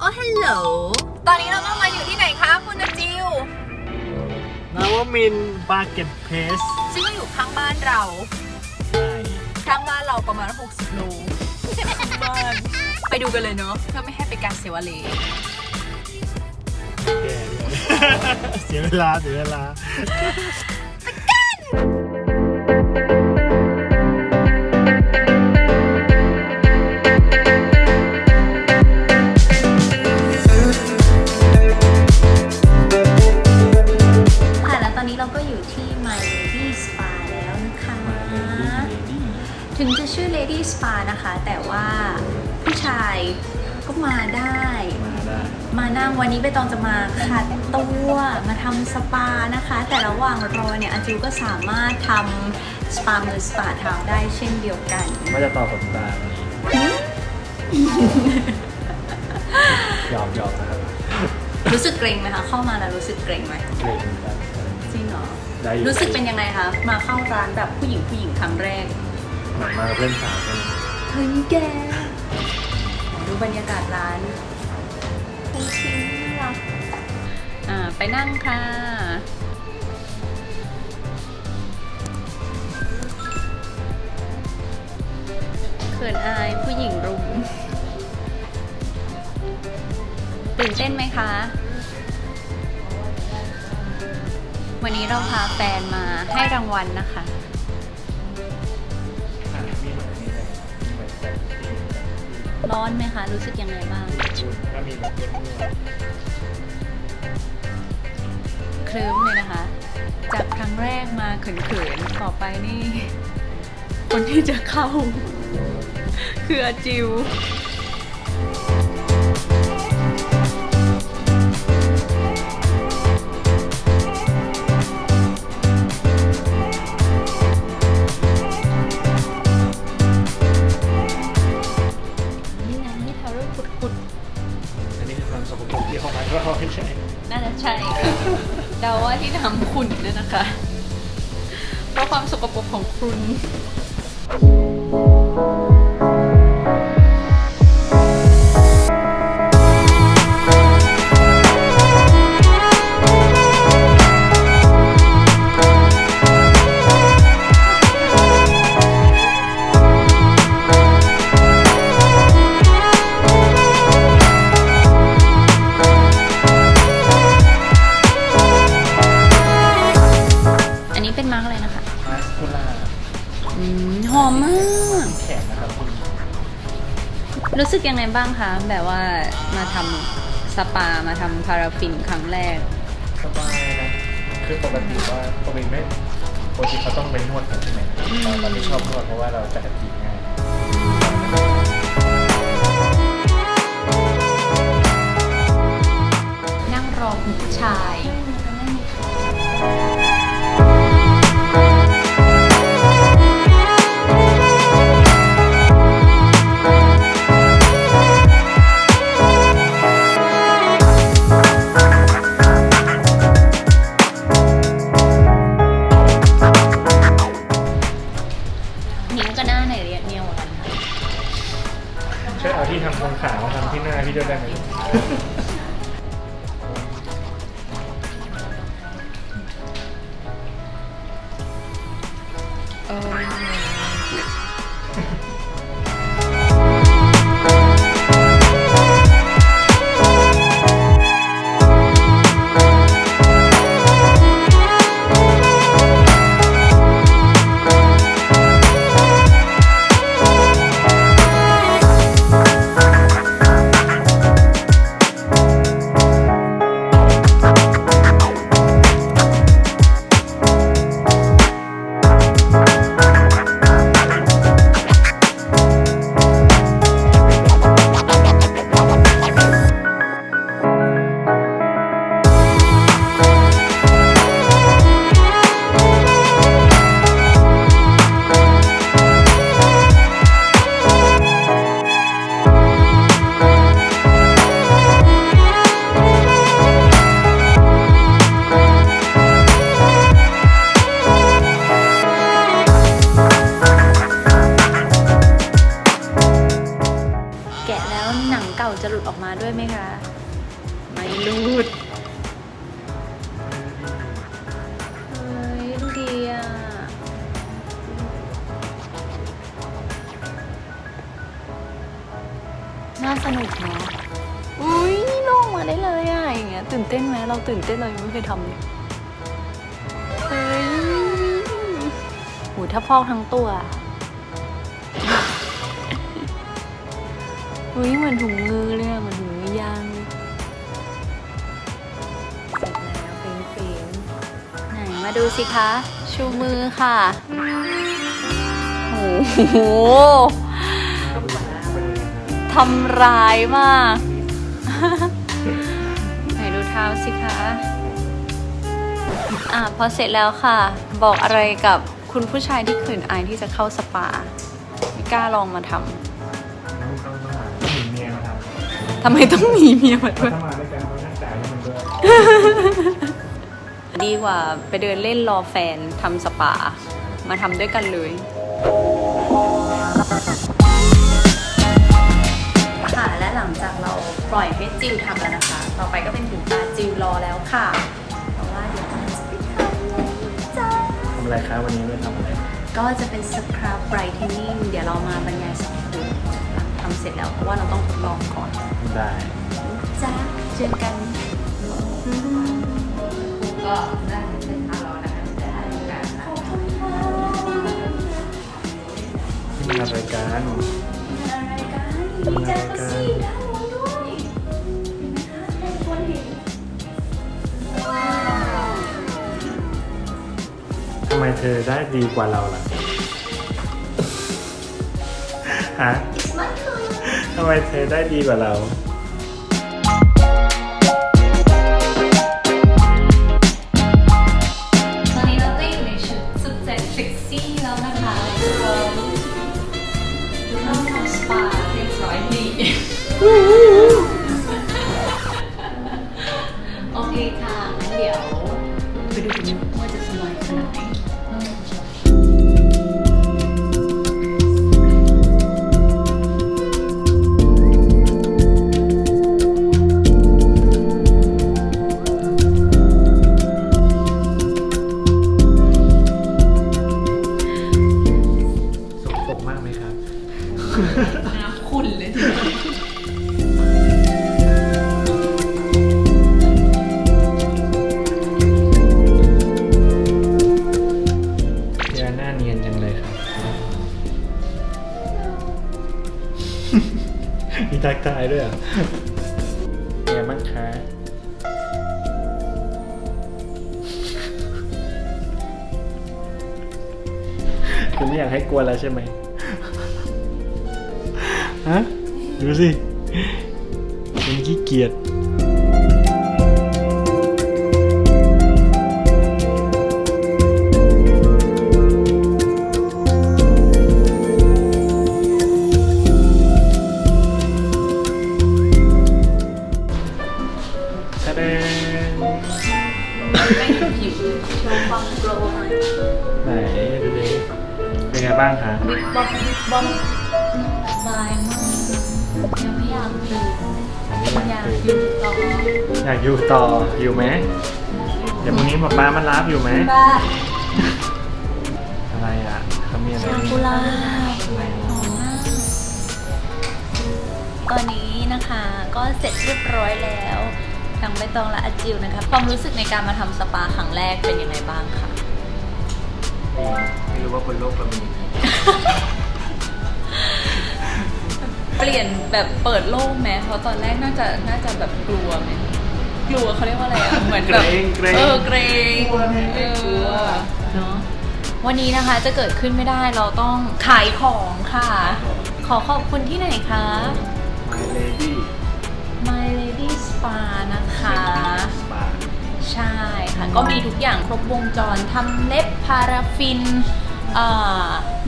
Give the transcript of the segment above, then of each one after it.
โอ้ฮัลโหล ตอนนี้เราก็มาอยู่ที่ไหนคะคุณนจิวนาวมินบาเก็ตเพสซึ่งก็อยู่ข้างบ้านเราใช่ข้างบ้านเราประมาณ 60 โลข้างบ้านไปดูกันเลยเนาะเพื่อไม่ให้เป็นการเสียเวลาแก่เลยเสียเวลา เสียเวลา ผู้ชายก็มาได้ มาได้ มานั่งวันนี้ใบตองจะมาขัดตัวมาทำสปานะคะ แต่ระหว่างรอเนี่ยอาจิวก็สามารถทำสปามือสปาเท้าได้เช่นเดียวกัน ว่าจะต่อขนตาวันนี้หยอกหยอกนะครับรู้สึกเกรงไหมคะ เข้ามาแล้วรู้สึกเกรงไหมเกรงกันจริงเหรอได้อยู่รู้สึกเป็นยังไงคะมาเข้าร้านแบบผู้หญิงผู้หญิงครั้งแรก เหมือนมากับเพื่อนสาวกัน เฮ้ยแกขอดู บรรยากาศร้านคงชิงน่าอ่าไปนั่งค่ะ เขินอายผู้หญิงรุม ตื่นเต้นไหมคะ วันนี้เราพาแฟนมาให้รางวัลนะคะ ร้อนไหมคะ รู้สึกยังไงบ้าง ถ้ามีแบบนวดเคลิ้มเลยนะคะ จากครั้งแรกมาเขินๆ ต่อไปนี่ คนที่จะเข้า คืออาจิว คุณ รู้สึกยังไงบ้างคะ แบบว่ามาทำสปามาทำพาราฟินครั้งแรก สบายนะ คือปกติว่าปกติไม่ปกติเขาต้องไปนวดกันใช่ไหมอืมเราไม่ชอบนวดเพราะว่าเราจะตีง่ายนั่งรอผู้ชาย เไม่รูดเฮ้ยดูดีอะน่าสนุกเนาะอุ้ยลงมาได้เลยอะอย่างเงี้ยตื่นเต้นไหมเราตื่นเต้นเรายังไม่เคยทำเลยเฮ้ยโหถ้าพอกทั้งตัว อุ้ยเหมือนถุงมือเลยอะเหมือนถุงมือยางเลยเสร็จแล้วฟินฟินไหนมาดูสิคะ ชูมือค่ะ โอ้โหทำร้ายมาก ไหนดูเท้าสิคะ อะพอเสร็จแล้วค่ะ บอกอะไรกับคุณผู้ชายที่ขืนอายที่จะเข้าสปา ไม่กล้าลองมาทำ ต้องต้องต้อง ทำไมต้องมีเมียมาด้วย ถ้ามาด้วยกันเขาน่าจ่ายให้มันด้วยดีกว่าไปเดินเล่นรอแฟนทำสปา มาทำด้วยกันเลย ค่ะและหลังจากเราปล่อยให้จิวทำแล้วนะคะ ต่อไปก็เป็นถึงตาจิวรอแล้วค่ะเพราะว่าเดี๋ยวเราจะไปทำจ้าทำอะไรคะวันนี้ไม่ทำอะไร ก็จะเป็นสครับไบรท์เทนนิ่งเดี๋ยวเรามาบรรยายสรรพคุณหลังทำเสร็จแล้วเพราะว่าเราต้องทดลองก่อนได้ จ้าเจอกันก็ได้เป็นทารอนะคะจะได้กันนะที่มันอะไรกันอะไรกันดีใจก็สิด้านบนด้วยเห็นไหมคะให้ทุกคนเห็นว้าวทำไมเธอได้ดีกว่าเราล่ะ ฮะมันคือ ทำไมเธอได้ดีกว่าเรา น้ำขุ่นเลยเดี๋ยวหน้าเนียนจังเลยครับมีทักทายด้วยเหรอะเนียบ้างคะคุณไม่อยากให้กลัวแล้วใช่ไหม ฮะ ดูสิ เป็นขี้เกียจ อยากอยู่ต่ออยากอยู่ต่ออยู่ไหมเดี๋ยวพรุ่งนี้หมอป้ามารับอยู่ไหมบ้าอะไรอะเขามีอะไรซากุระหอมมากตอนนี้นะคะก็เสร็จเรียบร้อยแล้วทั้งใบตองและอาจิวนะคะความรู้สึกในการมาทำสปาครั้งแรกเป็นยังไงบ้างคะ ไม่รู้ว่าบนโลกเรามี เปลี่ยนแบบเปิดโลกไหมเพราะตอนแรกน่าจะน่าจะแบบกลัวไหมกลัวเขาเรียกว่าอะไรอะเหมือนแบบเกรงเกรง เออเกรงกลัวเนี่ยเอกลัวอเนาะวันนี้นะคะจะเกิดขึ้นไม่ได้เราต้องขายของค่ะ ขอขอบคุณที่ไหนคะ My Lady My Lady Spa นะคะ Spa ใช่ค่ะ ก็มีทุกอย่างครบวงจรทำเล็บพาราฟินอ่า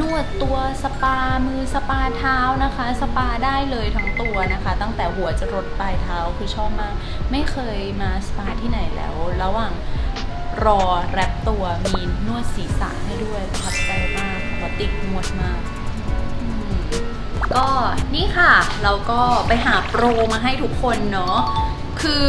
นวดตัวสปามือสปาเท้านะคะ สปาได้เลยทั้งตัวนะคะ ตั้งแต่หัวจะรดปลายเท้าคือชอบมาก ไม่เคยมาสปาที่ไหนแล้ว ระหว่างรอแรปตัวมีนวดศีรษะให้ด้วยประทับใจมากปกติหมดมากก็นี่ค่ะ เราก็ไปหาโปรมาให้ทุกคนเนาะ คือ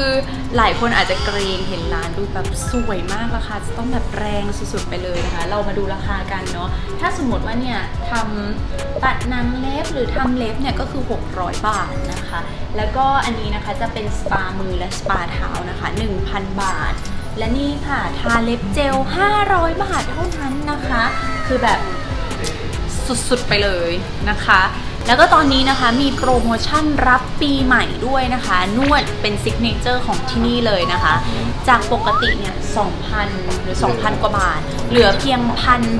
หลายคนอาจจะเกรงเห็นร้านดูแบบสวยมากราคาจะต้องแบบแรงสุดๆไปเลยนะคะ เรามาดูราคากันเนาะถ้าสมมติว่าเนี่ยทำตัดนังเล็บหรือทำเล็บเนี่ยก็คือ 600 บาทนะคะ แล้วก็อันนี้นะคะจะเป็นสปามือและสปาเท้านะคะ 1,000 บาท และนี่ค่ะทาเล็บเจล 500 บาทเท่านั้นนะคะ คือแบบสุดๆไปเลยนะคะ แล้วก็ตอนนี้นะคะมีโปรโมชั่นรับปีใหม่ด้วยนะคะ นวดเป็นซิกเนเจอร์ของที่นี่เลยนะคะ จากปกติเนี่ย2,000 หรือ 2,000 กว่าบาท เหลือเพียง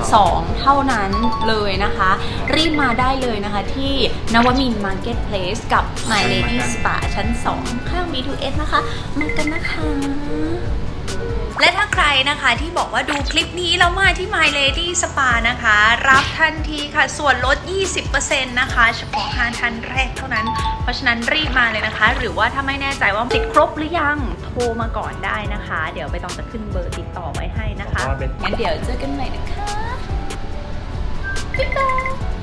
1,200เท่านั้นเลยนะคะ รีบมาได้เลยนะคะที่นวมินมาร์เก็ตเพลสกับ My Lady Spa ชั้น 2 ข้าง B2S นะคะ มากันนะคะ และถ้าใครนะคะที่บอกว่าดูคลิปนี้แล้วมาที่ My Lady Spa นะคะ รับทันทีค่ะส่วนลด 20%นะคะ เฉพาะ5ท่านแรกเท่านั้น เพราะฉะนั้นรีบมาเลยนะคะ หรือว่าถ้าไม่แน่ใจว่าติดครบหรือยังโทรมาก่อนได้นะคะ เดี๋ยวไปต้องจะขึ้นเบอร์ติดต่อไว้ให้นะคะงั้นเดี๋ยวเจอกันใหม่นะคะ บ๊ายบาย